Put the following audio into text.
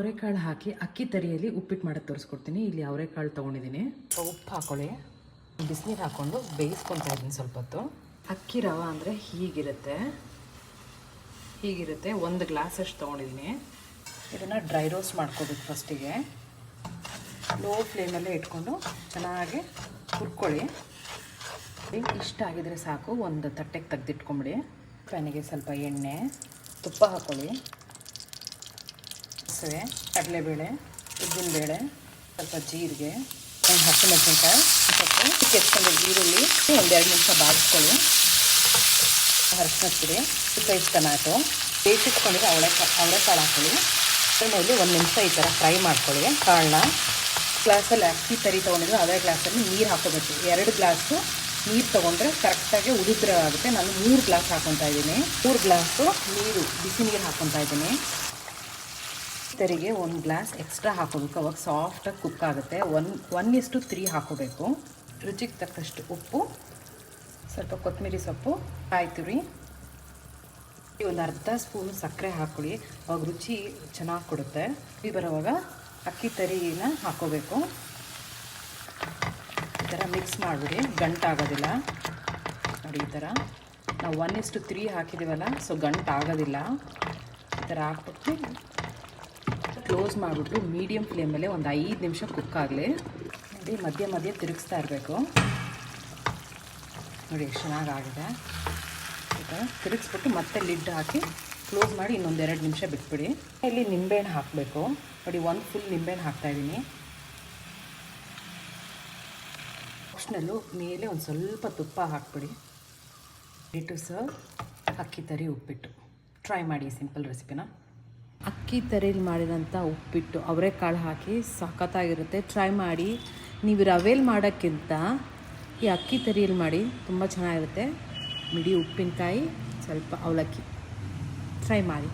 ಅವರೆಕಾಳು ಹಾಕಿ ಅಕ್ಕಿ ತರಿಯಲ್ಲಿ ಉಪ್ಪಿಟ್ಟು ಮಾಡೋದು ತೋರಿಸ್ಕೊಡ್ತೀನಿ. ಇಲ್ಲಿ ಅವರೆಕಾಳು ತೊಗೊಂಡಿದ್ದೀನಿ. ಉಪ್ಪು ಹಾಕೊಳ್ಳಿ. ಬಿಸಿನೀರು ಹಾಕ್ಕೊಂಡು ಬೇಯಿಸ್ಕೊತಾ ಇದ್ದೀನಿ ಸ್ವಲ್ಪ ಹೊತ್ತು ಅಕ್ಕಿ ರವೆ ಅಂದರೆ ಹೀಗಿರುತ್ತೆ. ಹೀಗಿರುತ್ತೆ. ಒಂದು ಗ್ಲಾಸ್ ಅಷ್ಟು ತೊಗೊಂಡಿದ್ದೀನಿ. ಇದನ್ನು ಡ್ರೈ ರೋಸ್ಟ್ ಮಾಡ್ಕೋಬೇಕು ಫಸ್ಟಿಗೆ ಲೋ ಫ್ಲೇಮಲ್ಲೇ ಇಟ್ಕೊಂಡು ಚೆನ್ನಾಗಿ ಹುರ್ಕೊಳ್ಳಿ. ಇಷ್ಟ ಆಗಿದರೆ ಸಾಕು. ಒಂದು ತಟ್ಟೆಗೆ ತೆಗೆದಿಟ್ಕೊಂಬಿಡಿ. ಪ್ಯಾನಿಗೆ ಸ್ವಲ್ಪ ಎಣ್ಣೆ, ತುಪ್ಪ ಹಾಕ್ಕೊಳ್ಳಿ ಸಾಸಿವೆ ಕಡಲೆಬೇಳೆ, ಉದ್ದಿನಬೇಳೆ, ಸ್ವಲ್ಪ ಜೀರಿಗೆ, ಒಂದು ಹಸಿಮೆಣಸಿನ್ಕಾಯಿ ಸ್ವಲ್ಪ ಕೆಚ್ಕೊಂಡು ಈರುಳ್ಳಿ, ಒಂದೆರಡು ನಿಮಿಷ ಬಾಡಿಸ್ಕೊಳ್ಳಿ ಅರಶಿನ ಪುಡಿ ಸೈಜ್ ಟೊಮ್ಯಾಟೊ. ಬೇಯಿಸಿಟ್ಕೊಂಡಿದ್ರೆ ಅವಳೆ ಅವಳೆಕಾಳು ಹಾಕ್ಕೊಳ್ಳಿ ಅದ್ರ ಮೇಲೆ ಒಂದು ನಿಮಿಷ ಈ ಥರ ಫ್ರೈ ಮಾಡ್ಕೊಳ್ಳಿ. ಕಾಳನ್ನ ಗ್ಲಾಸಲ್ಲಿ ಅಕ್ಕಿ ತರಿ ತೊಗೊಂಡಿದ್ರು, ಅದೇ ಗ್ಲಾಸಲ್ಲಿ ನೀರು ಹಾಕೋಬೇಕು. ಎರಡು ಗ್ಲಾಸು ನೀರು ತೊಗೊಂಡ್ರೆ ಕರೆಕ್ಟಾಗಿ ಉದುದ್ರ ಆಗುತ್ತೆ. ನಾನು ಮೂರು ಗ್ಲಾಸ್ ಹಾಕೊತಾ ಇದ್ದೀನಿ. ಮೂರು ಗ್ಲಾಸು ನೀರು, ಬಿಸಿ ನೀರು ಹಾಕೊತಾ ಇದ್ದೀನಿ. ತರಿಗೆ ಒಂದು ಗ್ಲಾಸ್ ಎಕ್ಸ್ಟ್ರಾ ಹಾಕೋಬೇಕು. ಅವಾಗ ಸಾಫ್ಟಾಗಿ ಕುಕ್ ಆಗುತ್ತೆ. ಒನ್ ಒನ್ ಇಷ್ಟು ತ್ರೀ ಹಾಕೋಬೇಕು. ರುಚಿಗೆ ತಕ್ಕಷ್ಟು ಉಪ್ಪು, ಸ್ವಲ್ಪ ಕೊತ್ತಂಬರಿ ಸೊಪ್ಪು ಕಾಯಿ ತುರಿ ಒಂದು ಅರ್ಧ ಸ್ಪೂನ್ ಸಕ್ಕರೆ ಹಾಕೊಳ್ಳಿ ಅವಾಗ ರುಚಿ ಚೆನ್ನಾಗಿ ಕೊಡುತ್ತೆ. ಈ ಬರೋವಾಗ ಅಕ್ಕಿ ತರಿನ ಹಾಕೋಬೇಕು. ಈ ಥರ ಮಿಕ್ಸ್ ಮಾಡಿಬಿಡಿ. ಗಂಟಾಗೋದಿಲ್ಲ ನೋಡಿ ಈ ಥರ. ನಾವು ಒನ್ ಇಷ್ಟು ತ್ರೀ ಹಾಕಿದ್ದೀವಲ್ಲ ಸೊ ಗಂಟಾಗೋದಿಲ್ಲ ಈ ಥರ ಹಾಕ್ಬಿಟ್ಟು ಕ್ಲೋಸ್ ಮಾಡಿಬಿಟ್ಟು ಮೀಡಿಯಮ್ ಫ್ಲೇಮಲ್ಲೇ ಒಂದು ಐದು ನಿಮಿಷ ಕುಕ್ ಆಗಲಿ. ನೋಡಿ, ಮಧ್ಯೆ ಮಧ್ಯೆ ತಿರುಗಿಸ್ತಾ ಇರಬೇಕು. ನೋಡಿ, ಎಷ್ಟು ಚೆನ್ನಾಗಾಗಿದೆ. ತಿರುಗಿಸ್ಬಿಟ್ಟು ಮತ್ತೆ ಲಿಡ್ ಹಾಕಿ ಕ್ಲೋಸ್ ಮಾಡಿ ಇನ್ನೊಂದು ಎರಡು ನಿಮಿಷ ಬಿಟ್ಬಿಡಿ. ಇಲ್ಲಿ ನಿಂಬೆಹಣ್ಣು ಹಾಕಬೇಕು. ನೋಡಿ, ಒಂದು ಫುಲ್ ನಿಂಬೆಹಣ್ಣು ಹಾಕ್ತಾಯಿದ್ದೀನಿ ಆಪ್ಷನಲ್ಲು ಮೇಲೆ ಒಂದು ಸ್ವಲ್ಪ ತುಪ್ಪ ಹಾಕ್ಬಿಡಿ. ಇಟ್ಟು ಸರ್ ಅಕ್ಕಿ ತರಿ ಉಪ್ಪಿಟ್ಟು. ಟ್ರೈ ಮಾಡಿ ಸಿಂಪಲ್ ರೆಸಿಪಿನ ಅಕ್ಕಿ ತರೇಲಿ ಮಾಡಿದಂಥ ಉಪ್ಪಿಟ್ಟು ಅವರೆಕಾಳು ಹಾಕಿ ಸಖತ್ತಾಗಿರುತ್ತೆ. ಟ್ರೈ ಮಾಡಿ. ನೀವು ರವೆಲ್ ಮಾಡೋಕ್ಕಿಂತ ಈ ಅಕ್ಕಿ ತರೀಲಿ ಮಾಡಿ ತುಂಬ ಚೆನ್ನಾಗಿರುತ್ತೆ. ಮಿಡಿ ಉಪ್ಪಿನಕಾಯಿ, ಸ್ವಲ್ಪ ಅವಲಕ್ಕಿ. ಟ್ರೈ ಮಾಡಿ.